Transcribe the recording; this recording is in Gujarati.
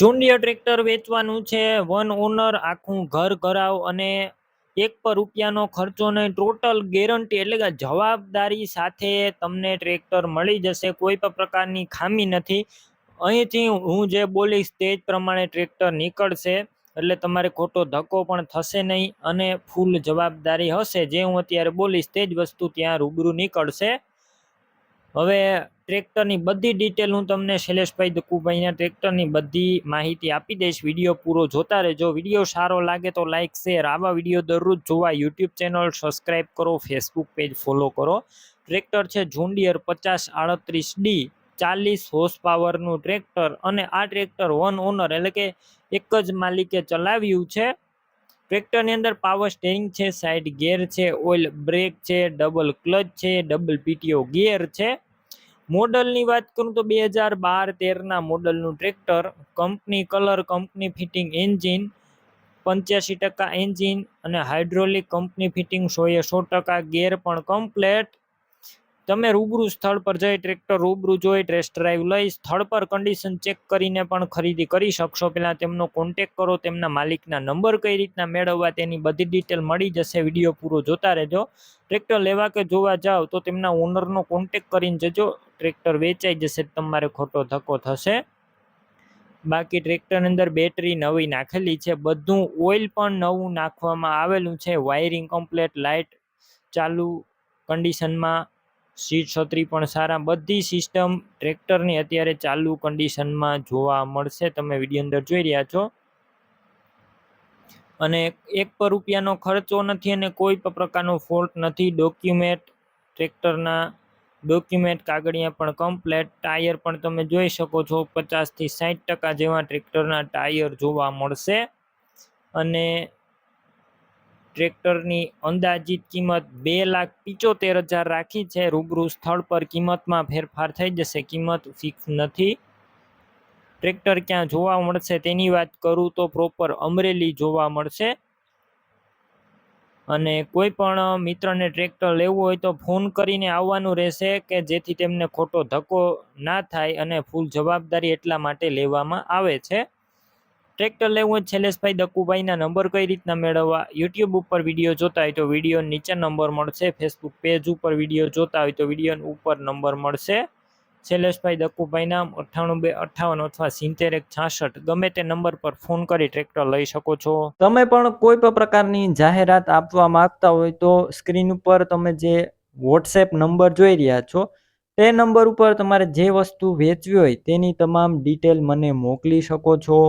જોન્ડિયર ટ્રેક્ટર વેચવાનું છે, વન ઓનર આખું ઘર કરાવ અને એક પર રૂપિયાનો ખર્ચો નહીં ટોટલ ગેરંટી એટલે કે જવાબદારી સાથે તમને ટ્રેક્ટર મળી જશે, કોઈ પણ પ્રકારની ખામી નથી. અહીંથી હું જે બોલીશ તે જ પ્રમાણે ટ્રેક્ટર નીકળશે, એટલે તમારે ખોટો ધક્કો પણ થશે નહીં અને ફૂલ જવાબદારી હશે. જે હું અત્યારે બોલીશ તે જ વસ્તુ ત્યાં રૂબરૂ નીકળશે. હવે ટ્રેક્ટરની બધી ડિટેલ હું તમને શૈલેષભાઈ દકુભાઈના ટ્રેક્ટરની બધી માહિતી આપી દઈશ. વીડિયો પૂરો જોતા રહેજો. વીડિયો સારો લાગે તો લાઇક શેર આવા વીડિયો દરરોજ જોવા યુટ્યુબ ચેનલ સબસ્ક્રાઈબ કરો ફેસબુક પેજ ફોલો કરો. ટ્રેક્ટર છે ઝુંડિયર પચાસ આડત્રીસ ડી ચાલીસ હોર્સ પાવરનું ટ્રેક્ટર અને આ ટ્રેક્ટર વન ઓનર એટલે કે એક જ માલિકે ચલાવ્યું છે. ટ્રેક્ટરની અંદર પાવર સ્ટેરિંગ છે સાઇડ ગેર છે ઓઇલ બ્રેક છે ડબલ ક્લચ છે ડબલ પીટીઓ ગિયર છે. મોડલની વાત કરું તો બે હજાર બાર તેરના મોડલનું tractor, company colour, company fitting engine પંચ્યાસી ટકા એન્જિન અને હાઇડ્રોલિક કંપની ફિટિંગ સોએ સો ટકા ગેર પણ કમ્પ્લેટ. તમે રૂબરૂ સ્થળ પર જઈ ટ્રેક્ટર રૂબરૂ જોઈ ટેસ્ટ ડ્રાઈવ લઈ સ્થળ પર કન્ડિશન ચેક કરીને પણ ખરીદી કરી શકશો. પહેલાં તેમનો કોન્ટેક કરો, તેમના માલિકના નંબર કઈ રીતના મેળવવા તેની બધી ડિટેલ મળી જશે. વીડિયો પૂરો જોતા રહેજો. ટ્રેક્ટર લેવા કે જોવા જાઓ તો તેમના ઓનરનો કોન્ટેક કરીને જજો. ટ્રેક્ટર વેચાઈ જશે તમારે ખોટો ધક્કો થશે. બાકી ટ્રેક્ટરની અંદર બેટરી નવી નાખેલી છે. બધું ઓઇલ પણ નવું નાખવામાં આવેલું છે. વાયરિંગ કમ્પ્લેટ લાઇટ ચાલુ કન્ડિશનમાં સીટ છત્રી પણ સારા. બધી સિસ્ટમ ટ્રેક્ટરની અત્યારે ચાલુ કન્ડિશનમાં જોવા મળશે. તમે વીડિયો અંદર જોઈ રહ્યા છો. અને એક પર રૂપિયાનો ખર્ચો નથી અને કોઈ પણ પ્રકારનો ફોલ્ટ નથી. ડોક્યુમેન્ટ ટ્રેક્ટરના ડોક્યુમેન્ટ કાગળિયા પણ કમ્પ્લેટ ટાયર પણ તમે જોઈ શકો છો. પચાસથી સાઠ ટકા જેવા ટ્રેક્ટરના ટાયર જોવા મળશે. અને ટ્રેક્ટરની અંદાજિત કિંમત બે લાખ પિચોતેર હજાર રાખી છે. રૂબરૂ સ્થળ પર કિંમતમાં ફેરફાર થઈ જશે. કિંમત ફિક્સ નથી. ટ્રેક્ટર ક્યાં જોવા મળશે તેની વાત કરું તો પ્રોપર અમરેલી જોવા મળશે. અને કોઈ પણ મિત્રને ટ્રેક્ટર લેવું હોય તો ફોન કરીને આવવાનું રહેશે કે જેથી તેમને ખોટો ધક્કો ના થાય અને ફૂલ જવાબદારી એટલા માટે લેવામાં આવે છે. ટ્રેક્ટર લેવું હોય શૈલેષભાઈ દક્કુભાઈના નંબર કઈ રીતના મેળવવા? યુટ્યુબ ઉપર વીડિયો જોતા હોય તો વીડિયો નીચે નંબર મળશે. ફેસબુક પેજ ઉપર વીડિયો જોતા હોય તો વીડિયો ઉપર નંબર મળશે. શૈલેષભાઈ દક્કુભાઈના અઠ્ઠાણું બે અઠ્ઠાવન અથવા સિત્તેર એક છાસઠ. ગમે તે નંબર પર ફોન કરી ટ્રેક્ટર લઈ શકો છો. તમે પણ કોઈ પણ પ્રકારની જાહેરાત આપવા માંગતા હોય તો સ્ક્રીન ઉપર તમે જે વોટ્સએપ નંબર જોઈ રહ્યા છો, તે નંબર ઉપર તમારે જે વસ્તુ વેચવી હોય તેની તમામ ડિટેલ મને મોકલી શકો છો.